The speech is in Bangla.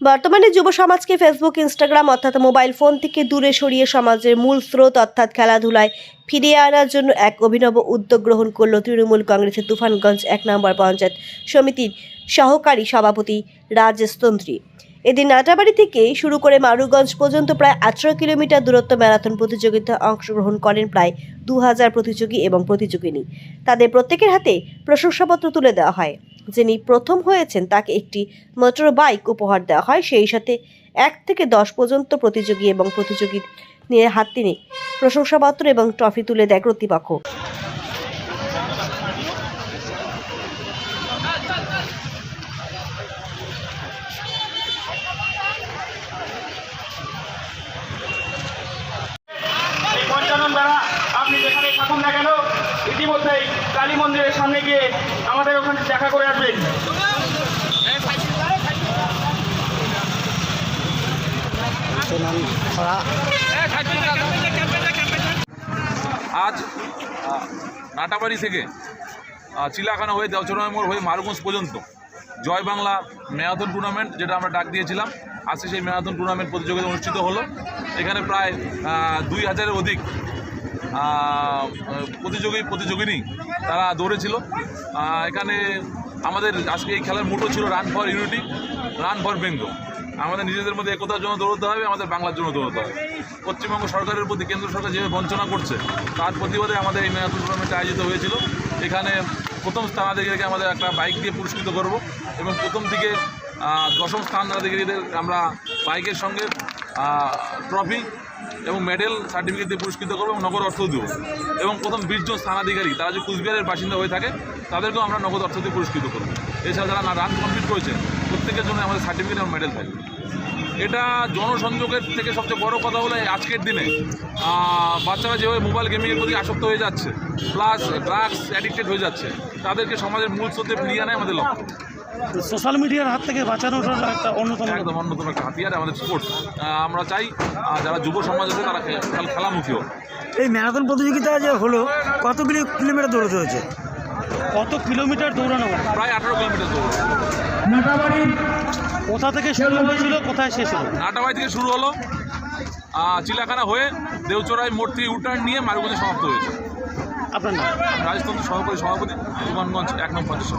বর্তমানে যুব সমাজকে ফেসবুক ইনস্টাগ্রাম অর্থাৎ মোবাইল ফোন থেকে দূরে সরিয়ে সমাজের মূল স্রোত অর্থাৎ খেলাধুলায় ফিরিয়ে আনার জন্য এক অভিনব উদ্যোগ গ্রহণ করল তৃণমূল কংগ্রেসের তুফানগঞ্জ এক নম্বর পঞ্চায়েত সমিতির সহকারী সভাপতি রাজেশ তন্ত্রী। এদিন নাটাবাড়ি থেকে শুরু করে মারুগঞ্জ পর্যন্ত প্রায় আঠারো কিলোমিটার দূরত্ব ম্যারাথন প্রতিযোগিতায় অংশগ্রহণ করেন প্রায় দু হাজার প্রতিযোগী এবং প্রতিযোগিনী। তাদের প্রত্যেকের হাতে প্রশংসাপত্র তুলে দেওয়া হয়। যিনি প্রথম হয়েছেন, তাকে একটি মোটর বাইক উপহার দেওয়া হয়। সেই সাথে এক থেকে দশ পর্যন্ত প্রতিযোগী এবং প্রতিযোগী নিয়ে হাত তিনি প্রশংসাপত্র এবং ট্রফি তুলে দেয় কর্তৃপক্ষ। আপনি যেখানে থাকুন না কেন, ইতিমধ্যেই কালী মন্দিরের সামনে গিয়ে আমাদের ওখানে দেখা করে আসবেন। আজ নাটাবাড়ি থেকে চিলাখানা হয়ে দেওচরমের মোড় হয়ে মারুগঞ্জ পর্যন্ত। জয় বাংলা ম্যারাথন টুর্নামেন্ট, যেটা আমরা ডাক দিয়েছিলাম, আজকে সেই ম্যারাথন টুর্নামেন্ট প্রতিযোগিতা অনুষ্ঠিত হলো। এখানে প্রায় দুই হাজারের অধিক প্রতিযোগী প্রতিযোগিনী তারা দৌড়েছিল। এখানে আমাদের আজকে এই খেলার মোটো ছিল run for unity run for Bengal আমাদের নিজেদের মধ্যে একতার জন্য দৌড়তে হবে, আমাদের বাংলার জন্য দৌড়তে হবে। পশ্চিমবঙ্গ সরকারের প্রতি, কেন্দ্র সরকার যেভাবে বঞ্চনা করছে, তার প্রতিবাদে আমাদের এই ম্যারাথন টুর্নামেন্ট আয়োজিত হয়েছিল। এখানে প্রথম স্থান স্থানাধিকারীকে আমাদের একটা বাইক দিয়ে পুরস্কৃত করব এবং প্রথম দিকে দশম স্থানাধিকারীদের আমরা বাইকের সঙ্গে ট্রফি এবং মেডেল, সার্টিফিকেট দিয়ে পুরস্কৃত করব এবং নগদ অর্থ দেবো। এবং প্রথম বিশজন স্থানাধিকারী, তারা যে কুচবিহারের বাসিন্দা হয়ে থাকে, তাদেরকেও আমরা নগদ অর্থ দিয়ে পুরস্কৃত করব। এছাড়া যারা রান কমপ্লিট করেছে, প্রত্যেকের জন্য আমাদের সার্টিফিকেট এবং মেডেল থাকবে। এটা জনসংযোগের থেকে সবচেয়ে বড় কথা হলো আজকের দিনে। বাচ্চারা যেভাবে মোবাইল গেমিংয়ের প্রতি আসক্ত হয়ে যাচ্ছে প্লাস ড্রাগস অ্যাডিক্টেড হয়ে যাচ্ছে তাদেরকে সমাজের মূল স্রোতে ফিরিয়ে আনাই আমাদের লক্ষ্য। সোশ্যাল মিডিয়ার হাত থেকে বাঁচানোর একটা অন্যতম একদম অন্যতম একটা হাতিয়ার আমাদের স্পোর্টস আমরা চাই যারা যুব সমাজ আছে তারা খেলামুখী হোক। এই ম্যারাথন প্রতিযোগিতা যে হলো কত কিলো- কিলোমিটার দৌড়তে হয়েছে? কত কিলোমিটার দৌড়ানো প্রায় আঠারো কিলোমিটার দৌড় কোথা থেকে শুরু হয়েছিল? কোথায় শেষ হলো? নাটাবাই থেকে শুরু হলো। চিলাখানা হয়ে দেওচড়াই মোড় থেকে ইউটার্ন নিয়ে মারুগঞ্জে সমাপ্ত হয়েছে। আপনার নাম? রাজস্থান সভাপতি সভাপতি সুমনগঞ্জ এক নম্বর পঞ্চাশ